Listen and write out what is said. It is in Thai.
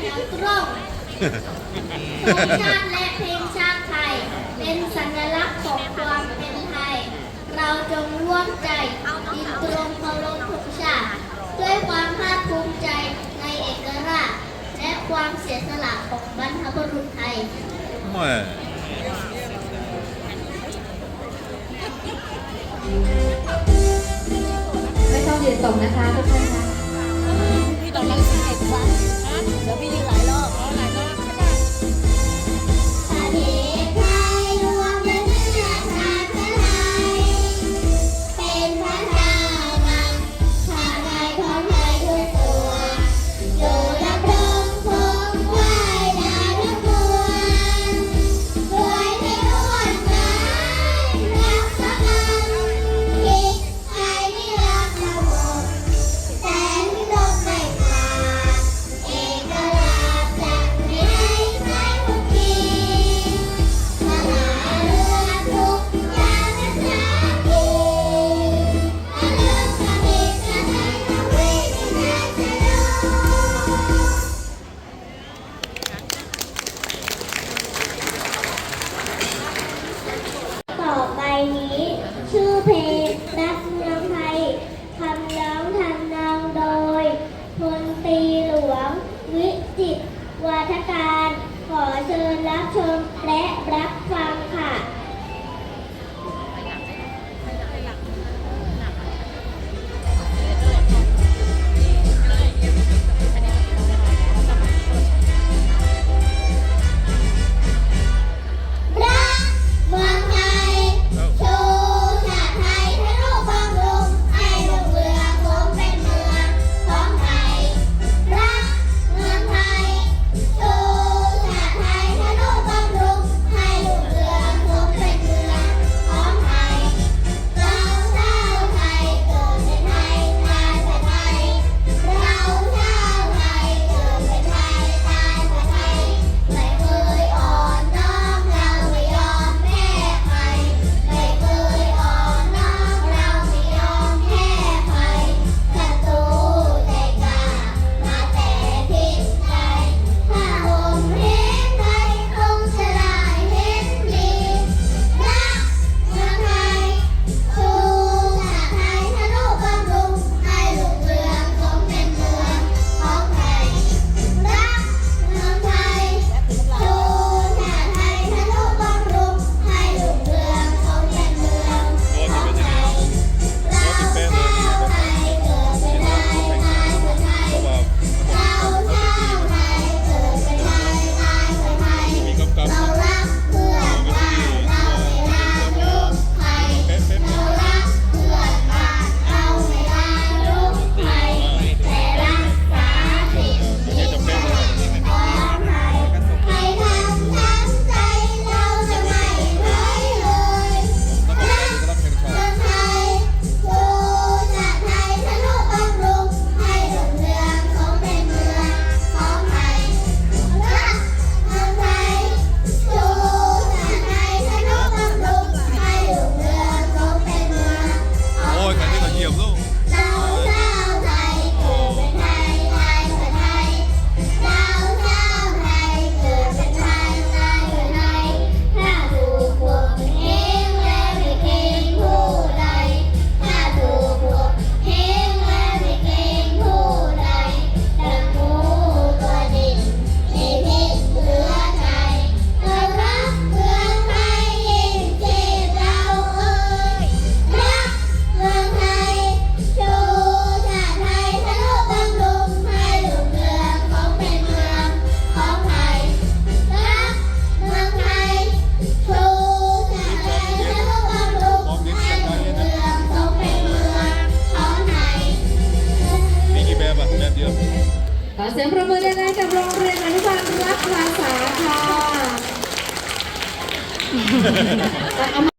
ผิวตรงธงชาติและเพลงชาติไทย เป็นสัญลักษณ์ของความเป็นไทย เราจงร่วมใจยินตรงเคารพธงชาติด้วยความภาคภูมิใจในเอกราช และความเสียสละของบรรพบุรุษไทยไม่ต้องเยืนตรงนะคะทุกท่านคะ พี่ตอนนี้ใช่ปะ Nabili. આપણા ายกับโรงเรียนอนุบาลรักภาษาค่ะ